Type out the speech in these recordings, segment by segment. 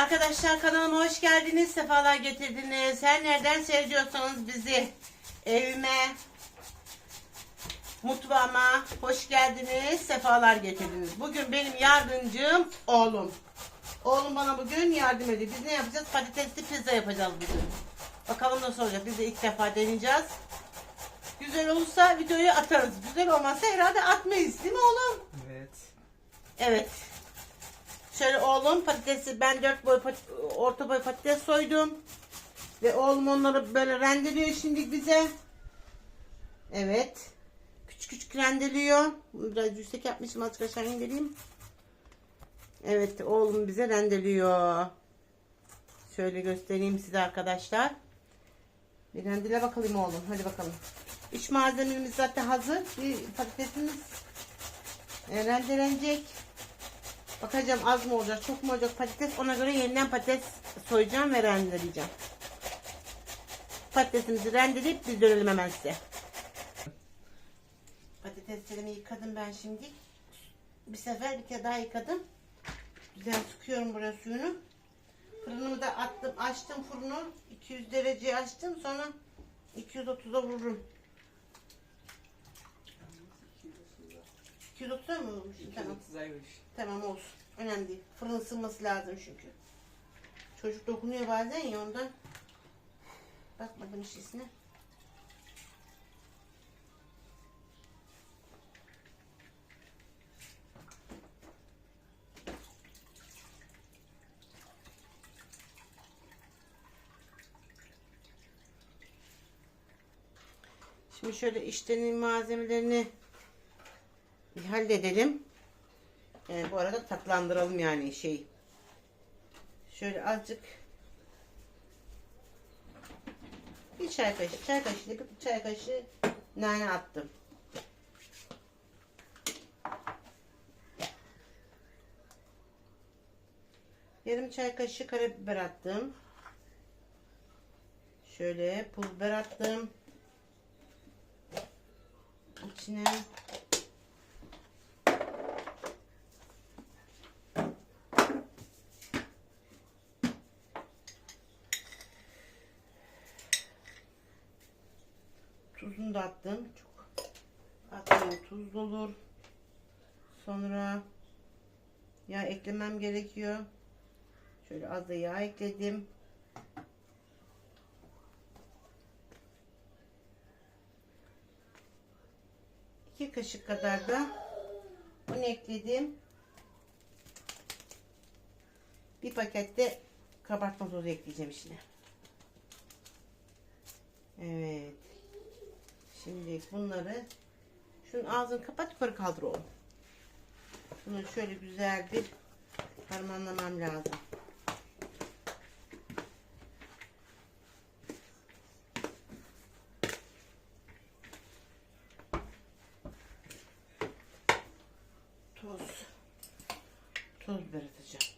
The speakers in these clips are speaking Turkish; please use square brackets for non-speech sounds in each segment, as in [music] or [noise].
Arkadaşlar kanalıma hoş geldiniz. Sefalar getirdiniz. Her nereden seyrediyorsanız bizi evime, mutfağıma hoş geldiniz. Sefalar getirdiniz. Bugün benim yardımcım oğlum. Oğlum bana bugün yardım ediyor. Biz ne yapacağız? Patatesli pizza yapacağız bugün. Bakalım nasıl olacak. Biz de ilk defa deneyeceğiz. Güzel olursa videoyu atarız. Güzel olmazsa herhalde atmayız. Değil mi oğlum? Evet. Evet. Şöyle oğlum patatesi ben dört boy pat- orta boy patates soydum. Ve oğlum onları böyle rendeliyor şimdi bize. Evet. Küçük küçük rendeliyor. Biraz yüksek yapmışım azıcık aşağı indireyim. Evet oğlum bize rendeliyor. Şöyle göstereyim size arkadaşlar. Bir rendele bakalım oğlum. Hadi bakalım. Üç malzememiz zaten hazır. Bir patatesimiz e, rendelenecek. Bakacağım az mı olacak, çok mu olacak patates. Ona göre yeniden patates soyacağım ve rendeleyeceğim. Patatesimizi rendeleyip biz dönelim hemen size. Patateslerimi yıkadım ben şimdi. Bir sefer bir kere daha yıkadım. Güzel sıkıyorum buraya suyunu. Fırınımı da attım, açtım fırını. 200 dereceye açtım. Sonra 230'a vururum. 230'a mı vurmuş? Tamam. Tamam olsun. Önemli değil. Fırın ısınması lazım çünkü. Çocuk dokunuyor bazen ya ondan. Bakmadım şişine. Şimdi şöyle işlerin malzemelerini halledelim. Ee, bu arada tatlandıralım yani şey. Şöyle azıcık bir çay kaşığı, çay kaşığı, bir çay kaşığı nane attım. Yarım çay kaşığı karabiber attım. Şöyle pul biber attım. İçine Tuzunu da attım. Çok atmayayım tuzlu olur. Sonra yağ eklemem gerekiyor. Şöyle az da yağ ekledim. İki kaşık kadar da un ekledim. Bir pakette kabartma tozu ekleyeceğim içine. Evet. Şimdi bunları şunun ağzını kapat yukarı kaldır oğlum. Bunu şöyle güzel bir harmanlamam lazım. Toz. Toz biber atacağım.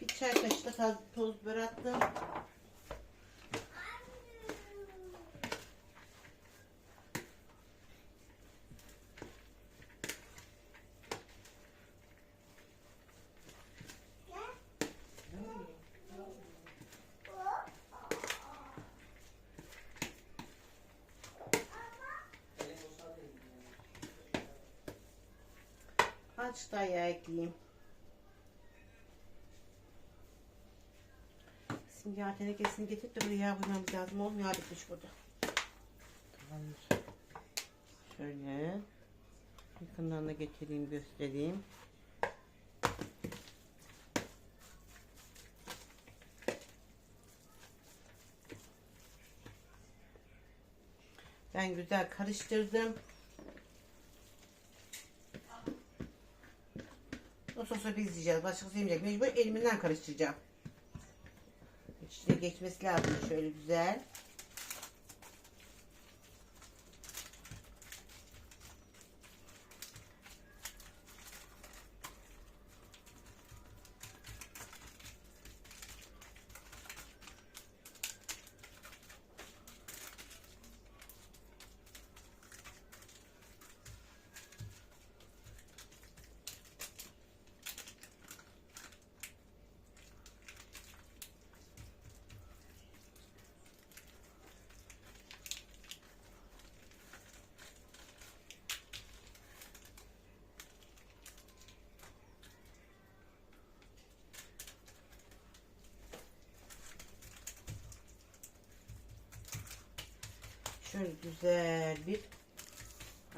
Bir çay kaşığı da toz- biber attım. Daha yağ ekleyeyim. Şimdi yağ tenekesini getirip de buraya yağ koymamız lazım. Yağ bitmiş burada. Tamamdır. Şöyle. Yakından da getireyim göstereyim. Ben güzel karıştırdım. Sosu biz yiyeceğiz. Başkası yemeyecek. Mecbur elimden karıştıracağım. İçine geçmesi lazım şöyle güzel. Şöyle güzel bir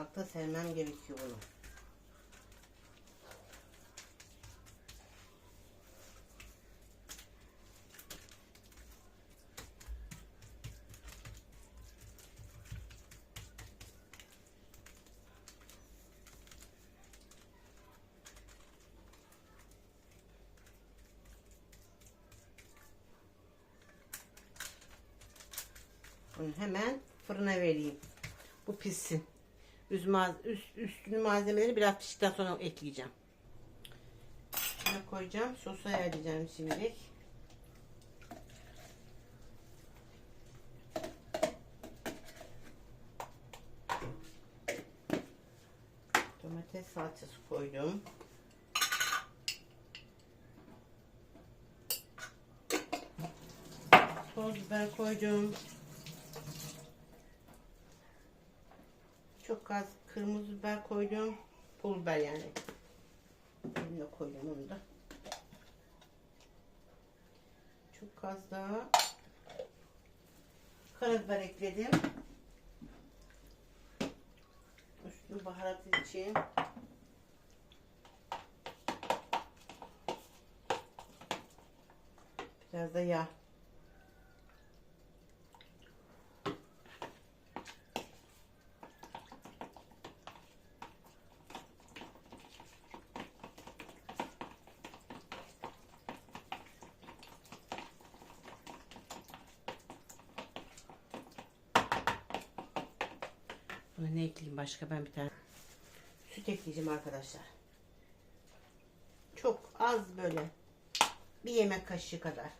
alta sermem gerekiyor bunu. Bunu hemen fırına vereyim. Bu pişsin. Üst, üst, üstünü malzemeleri biraz piştikten sonra ekleyeceğim. Şuna koyacağım. Sosu ayarlayacağım şimdi. Domates salçası koydum. Toz biber koydum. Çok az kırmızı biber koydum. Pul biber yani. Elimle koydum onu da. Çok az daha karabiber ekledim. Üstünü baharat için. Biraz da yağ. Buna ne ekleyeyim başka ben bir tane. Süt ekleyeceğim arkadaşlar. Çok az böyle. Bir yemek kaşığı kadar.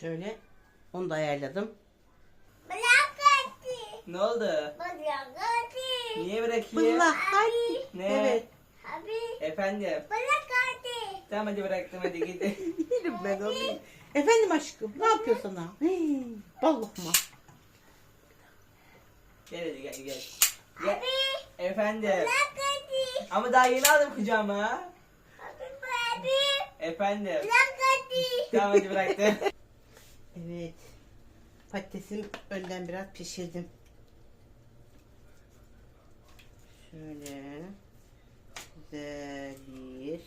Şöyle onu da ayarladım. Bırakın. Ne oldu? Bırakın. Niye bırakayım? Bırak hadi. Ne? Evet. Abi Efendim. bırakın. Tamam hadi bıraktım hadi git. [laughs] Değilim ben onu. Efendim aşkım ne yapıyor sana? Hey, bal lokma. gel hadi gel gel. Gel. Abi Efendim. bırakın. Ama daha yeni aldım kucağıma. Abi abi Efendim. bırakın. Tamam hadi bıraktım. [laughs] Evet. Patatesim önden biraz pişirdim. Şöyle güzel bir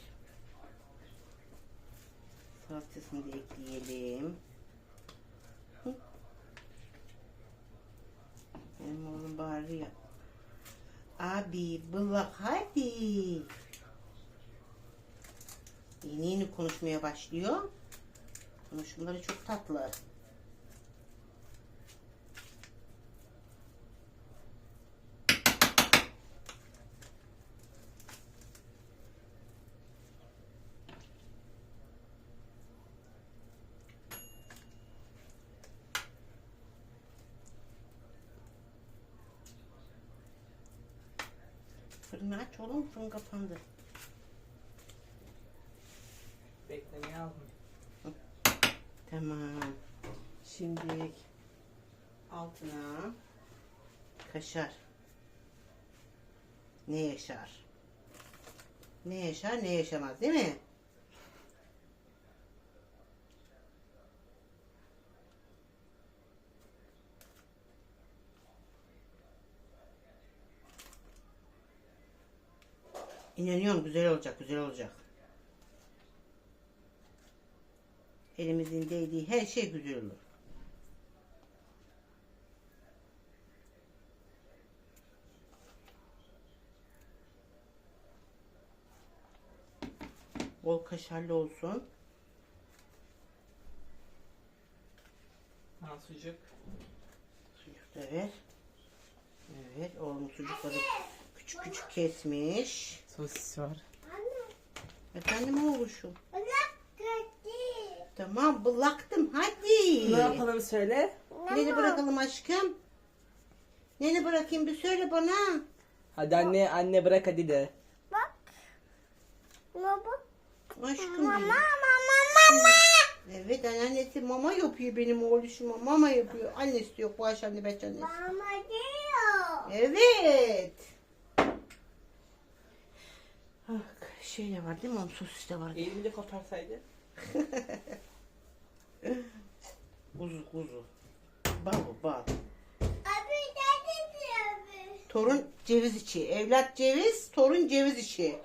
salçasını da ekleyelim. Hı. Benim oğlum bağırıyor. Abi bırak hadi. Yeni yeni konuşmaya başlıyor. Konuşmaları çok tatlı. Fırını aç oğlum fırın kapandı. Beklemeye aldım. Tamam. Şimdi altına kaşar. Ne yaşar? Ne yaşar ne yaşamaz değil mi? İnanıyorum güzel olacak güzel olacak. Elimizin değdiği her şey güzel olur. Bol kaşarlı olsun. Ha sucuk. Sucuk da ver. Evet, oğlum sucukları küçük küçük kesmiş. Sosis var. Anne Efendim oğluşum. Tamam, bıraktım hadi. Ne yapalım söyle. Nereye bırakalım aşkım? Nereye bırakayım bir söyle bana. Hadi anne anne bırak hadi de. Bak Baba. Aşkım Mama benim. mama mama. Evet anneannesi mama yapıyor benim oğluşuma. Mama yapıyor. Annesi yok bu akşam da beş annesi. Mama diyor. Evet. Ah, şey de var değil mi? Onun sosis de var. Elimi de koparsaydı. [laughs] Kuzu kuzu. Bal bu bal. Abi nerede abi? Torun ceviz içi. Evlat ceviz, torun ceviz içi.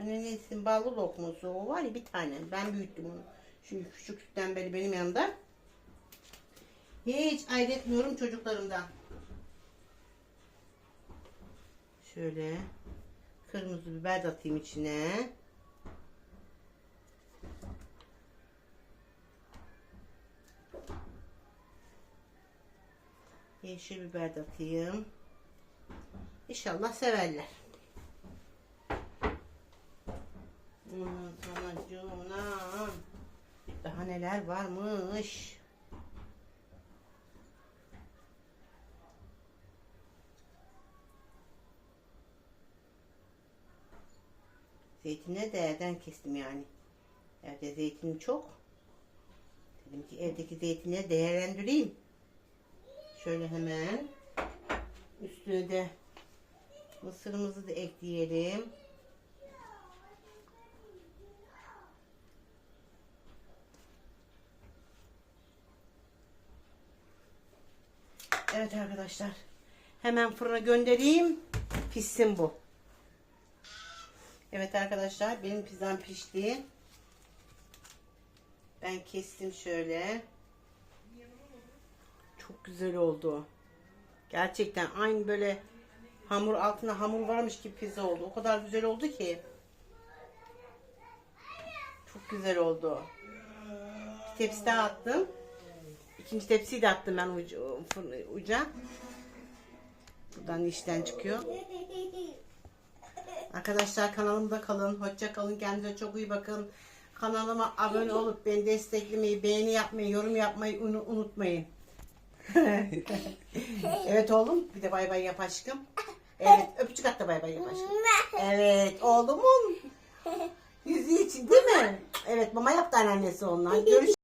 Anneannesinin ballı lokması o var ya bir tane. Ben büyüttüm onu. Şu küçüklükten beri benim yanımda. Hiç ayrıtmıyorum çocuklarımdan. Şöyle kırmızı biber de atayım içine. Yeşil biber de atayım. İnşallah severler. Sonra canım. Daha neler varmış. Zeytine değerden kestim yani. Evde zeytin çok. Dedim ki evdeki zeytini değerlendireyim. Şöyle hemen üstüne de mısırımızı da ekleyelim. Evet arkadaşlar. Hemen fırına göndereyim. Pişsin bu. Evet arkadaşlar benim pizzam pişti. Ben kestim şöyle. Çok güzel oldu. Gerçekten aynı böyle hamur altına hamur varmış gibi pizza oldu. O kadar güzel oldu ki. Çok güzel oldu. Bir tepsi daha attım. İkinci tepsiyi de attım ben ucu, uca. Buradan işten çıkıyor. Arkadaşlar kanalımda kalın. Hoşça kalın. Kendinize çok iyi bakın. Kanalıma abone olup beni desteklemeyi, beğeni yapmayı, yorum yapmayı unu- unutmayın. [laughs] evet oğlum. Bir de bay bay yap aşkım. Evet. Öpücük at da bay bay yap aşkım. Evet oğlumun. Yüzü için değil mi? Evet mama yaptı anneannesi ondan. Görüş